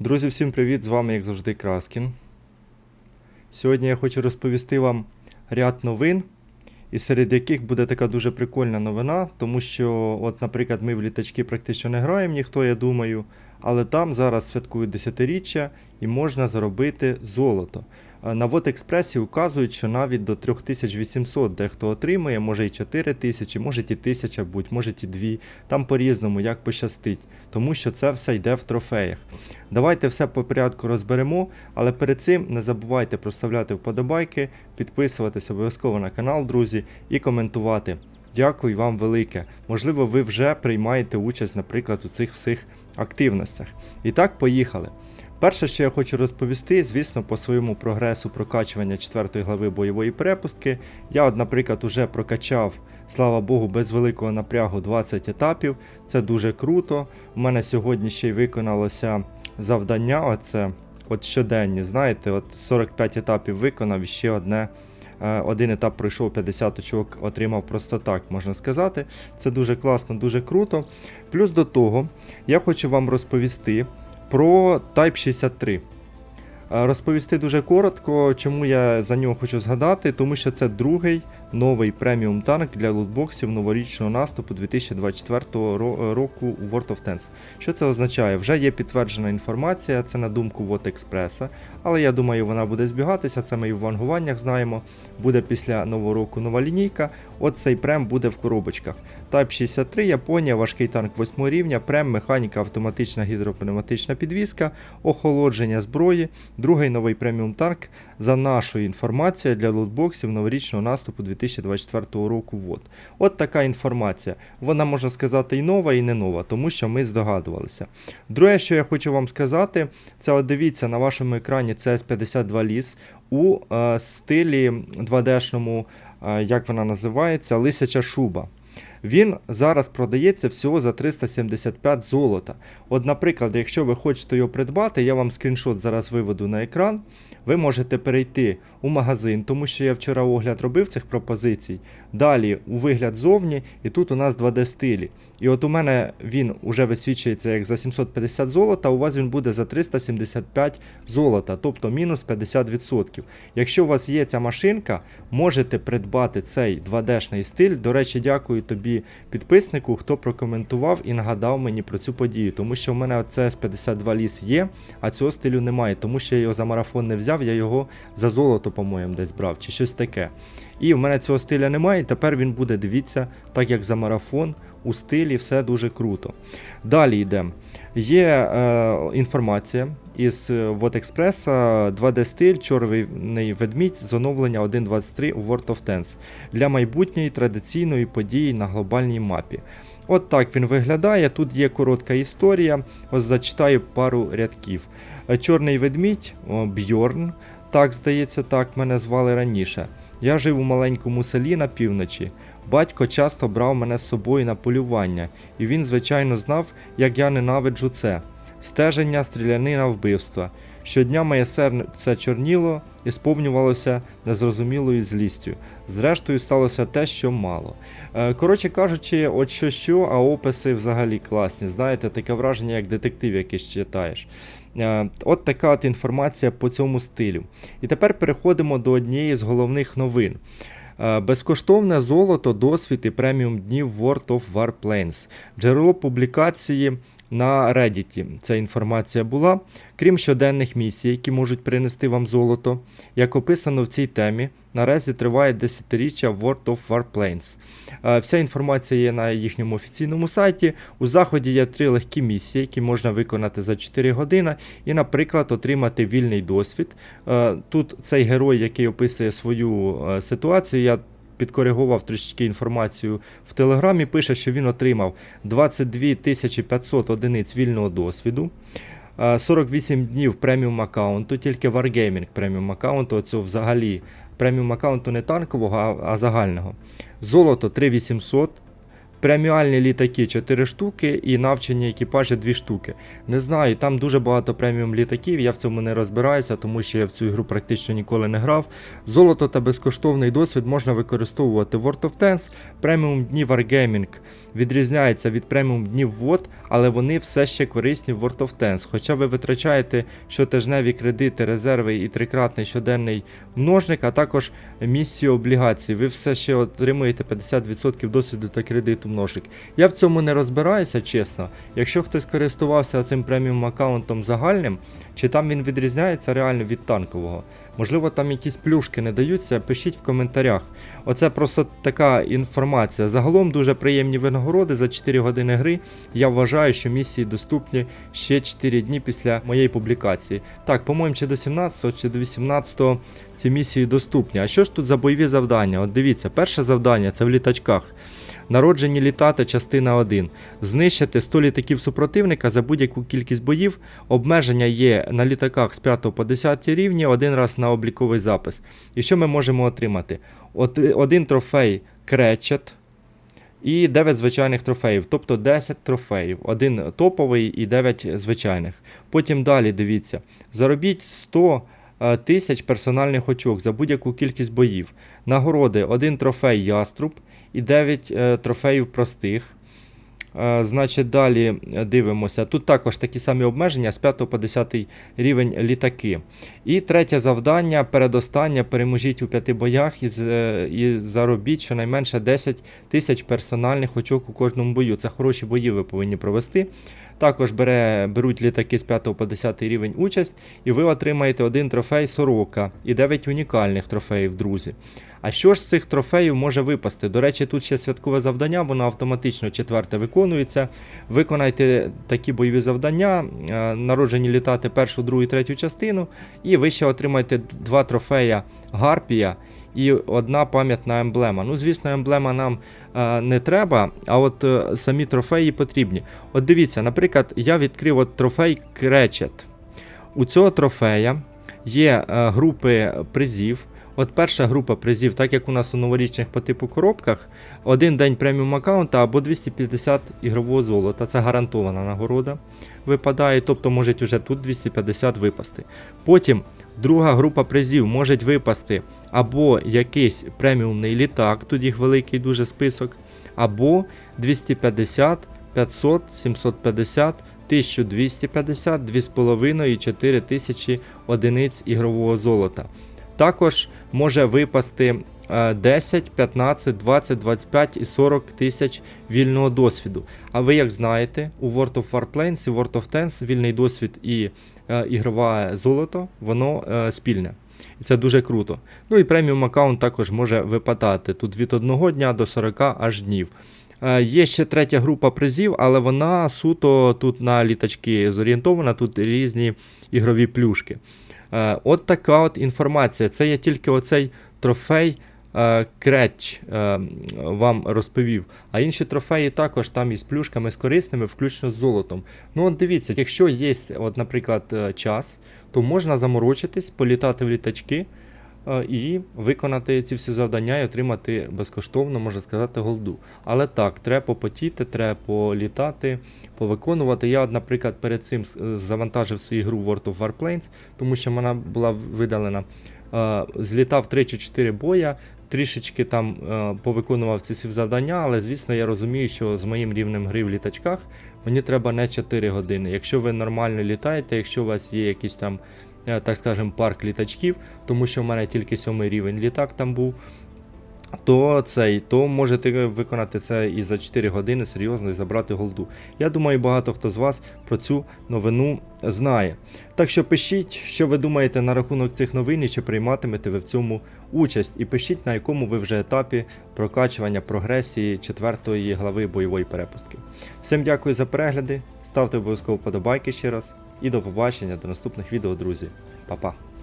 Друзі, всім привіт! З вами, як завжди, Краскін. Сьогодні я хочу розповісти вам ряд новин, і серед яких буде така дуже прикольна новина, тому що, от, наприклад, ми в літачки практично не граємо, ніхто, я думаю, але там зараз святкують десятиріччя і можна заробити золото. А На Вотекспресі указують, що навіть до 3800 дехто отримує, може і 4000, може і 1000 будь, може і 2, там по-різному, як пощастить, тому що це все йде в трофеях. Давайте все по порядку розберемо, але перед цим не забувайте проставляти вподобайки, підписуватись обов'язково на канал, друзі, і коментувати. Дякую вам велике. Можливо, ви вже приймаєте участь, наприклад, у цих всіх активностях. І так, поїхали. Перше, що я хочу розповісти, звісно, по своєму прогресу прокачування 4 глави бойової перепустки. Я, наприклад, уже прокачав, слава Богу, без великого напрягу 20 етапів. Це дуже круто. У мене сьогодні ще й виконалося завдання. Оце от щоденні, знаєте, от 45 етапів виконав і ще одне. е, Один етап пройшов 50 очок, отримав просто так, можна сказати. Це дуже класно, дуже круто. Плюс до того, я хочу вам розповісти про Type 63. Е, Розповісти дуже коротко, чому я за нього хочу згадати, тому що це другий новий преміум танк для лутбоксів новорічного наступу 2024 року у World of Tanks. Що це означає? Вже є підтверджена інформація, це на думку Вот Експреса, але я думаю, вона буде збігатися. Це ми і в вангуваннях знаємо. Буде після нового року нова лінійка. От цей прем буде в коробочках. Type 63, Японія, важкий танк 8 рівня, прем, механіка, автоматична гідропневматична підвізка, охолодження зброї, другий новий преміум танк за нашою інформацією для лутбоксів новорічного наступу 2024 року. Вот. От така інформація. Вона можна сказати і нова, і не нова, тому що ми здогадувалися. Друге, що я хочу вам сказати, це от дивіться на вашому екрані CS52 ліс у е, стилі 2D-шному, е, як вона називається, лисяча шуба. Він зараз продається всього за 375 золота. От, наприклад, якщо ви хочете його придбати, я вам скріншот зараз виведу на екран. Ви можете перейти у магазин, тому що я вчора огляд робив цих пропозицій. Далі у вигляд зовні, і тут у нас 2D стилі. І от у мене він вже висвічується як за 750 золота, у вас він буде за 375 золота, тобто мінус 50%. Якщо у вас є ця машинка, можете придбати цей 2D-шний стиль. До речі, дякую тобі, підписнику, хто прокоментував і нагадав мені про цю подію, тому що в мене з 52 ліс є, а цього стилю немає, тому що я його за марафон не взяв, я його за золото, по-моєму, десь брав, чи щось таке. І в мене цього стиля немає, і тепер він буде, дивіться, так як за марафон, у стилі все дуже круто. Далі йдемо. Є е, інформація із е, Вотекспреса 2D стиль, чорний ведмідь з оновлення 1.23 у World of Tanks для майбутньої традиційної події на глобальній мапі. От так він виглядає. Тут є коротка історія. Ось зачитаю пару рядків. Е, Чорний ведмідь, Бьорн, так здається, так мене звали раніше. Я жив у маленькому селі на півночі. Батько часто брав мене з собою на полювання, і він, звичайно, знав, як я ненавиджу це. Стеження, стрілянина, вбивства. Щодня моє серце чорніло і сповнювалося незрозумілою злістю. Зрештою, сталося те, що мало. Е, Коротше кажучи, от що що, а описи взагалі класні. Знаєте, таке враження, як детектив якийсь читаєш. Е, От така от інформація по цьому стилю. І тепер переходимо до однієї з головних новин. Е, Безкоштовне золото, досвід і преміум днів World of Warplanes. Джерело публікації на Reddit. Ця інформація була. Крім щоденних місій, які можуть принести вам золото, як описано в цій темі, наразі триває десятиріччя World of Warplanes. Е, Вся інформація є на їхньому офіційному сайті. У заході є три легкі місії, які можна виконати за 4 години, і, наприклад, отримати вільний досвід. Е, Тут цей герой, який описує свою е, ситуацію, я підкоригував трішки інформацію в Телеграмі, пише, що він отримав 22 500 одиниць вільного досвіду. е, 48 днів преміум аккаунту, тільки Wargaming преміум аккаунту, оцього взагалі преміум аккаунту не танкового, а, а загального. Золото 3800, Преміальні літаки 4 штуки і навчені екіпажі 2 штуки. Не знаю, там дуже багато преміум літаків, я в цьому не розбираюся, тому що я в цю ігру практично ніколи не грав. Золото та безкоштовний досвід можна використовувати в World of Tanks. Преміум дні Wargaming відрізняється від преміум днів ВОД, але вони все ще корисні в World of Tanks. Хоча ви витрачаєте щотижневі кредити, резерви і трикратний щоденний множник, а також місію облігацій. Ви все ще отримуєте 50% досвіду та кредиту множник. Я в цьому не розбираюся, чесно. Якщо хтось користувався цим преміум аккаунтом загальним, чи там він відрізняється реально від танкового. Можливо, там якісь плюшки не даються, пишіть в коментарях. Оце просто така інформація. Загалом дуже приємні винагороди за 4 години гри. Я вважаю, що місії доступні ще 4 дні після моєї публікації. Так, по-моєму, чи до 17 чи до 18 ці місії доступні. А що ж тут за бойові завдання? От дивіться, перше завдання це в літачках. Народжені літати, частина 1. Знищити 100 літаків супротивника за будь-яку кількість боїв. Обмеження є на літаках з 5 по 10 рівні, один раз на обліковий запис. І що ми можемо отримати? От, один трофей кречет. І 9 звичайних трофеїв, тобто 10 трофеїв, один топовий і 9 звичайних. Потім далі дивіться: заробіть 100 е, тисяч персональних очок за будь-яку кількість боїв. Нагороди: один трофей яструб і 9 е, трофеїв простих. Е, Значить, далі дивимося. Тут також такі самі обмеження з 5 по 10 рівень літаки. І третє завдання, передостання, переможіть у п'яти боях і, е, і заробіть щонайменше 10 тисяч персональних очок у кожному бою. Це хороші бої ви повинні провести. Також бере, беруть літаки з 5 по 10 рівень участь, і ви отримаєте один трофей сорока і 9 унікальних трофеїв, друзі. А що ж з цих трофеїв може випасти? До речі, тут ще святкове завдання, воно автоматично четверте виконується. Виконайте такі бойові завдання, е, народжені літати першу, другу і третю частину, і ви ще отримаєте два трофея Гарпія і одна пам'ятна емблема. Ну, звісно, емблема нам е, не треба, а от е, самі трофеї потрібні. От дивіться, наприклад, я відкрив от трофей Кречет. У цього трофея є е, групи призів. От перша група призів, так як у нас у новорічних по типу коробках, один день преміум аккаунта або 250 ігрового золота. Це гарантована нагорода випадає, тобто може вже тут 250 випасти. Потім друга група призів може випасти або якийсь преміумний літак, тут їх великий дуже список, або 250, 500, 750, 1250, 2,5 і 4 тисячі одиниць ігрового золота. Також може випасти е, 10, 15, 20, 25 і 40 тисяч вільного досвіду. А ви як знаєте, у World of Warplanes і World of Tanks вільний досвід і е, ігрове золото, воно е, спільне. І це дуже круто. Ну і преміум аккаунт також може випадати тут від 1 дня до 40 аж днів. Е, Є ще третя група призів, але вона суто тут на літачки зорієнтована, тут різні ігрові плюшки. Е, От така от інформація. Це є тільки оцей трофей Креч е, вам розповів. А інші трофеї також там із плюшками, з корисними, включно з золотом. Ну от дивіться, якщо є, от, наприклад, е, час, то можна заморочитись, політати в літачки е, і виконати ці всі завдання і отримати безкоштовно, можна сказати, голду. Але так, треба попотіти, треба політати, повиконувати. Я, наприклад, перед цим е, завантажив свою гру World of Warplanes, тому що вона була видалена. Е, Злітав 3 чи 4 боя, трішечки там е, повиконував ці всі завдання, але звісно я розумію, що з моїм рівнем гри в літачках мені треба не 4 години. Якщо ви нормально літаєте, якщо у вас є якийсь там, е, так скажем, парк літачків, тому що в мене тільки сьомий рівень літак там був. То цей, то можете виконати це і за 4 години серйозно і забрати голду. Я думаю, багато хто з вас про цю новину знає. Так що пишіть, що ви думаєте на рахунок цих новин і чи прийматимете ви в цьому участь. І пишіть, на якому ви вже етапі прокачування прогресії 4 глави бойової перепустки. Всім дякую за перегляди, ставте обов'язково подобайки ще раз і до побачення до наступних відео, друзі. Па-па.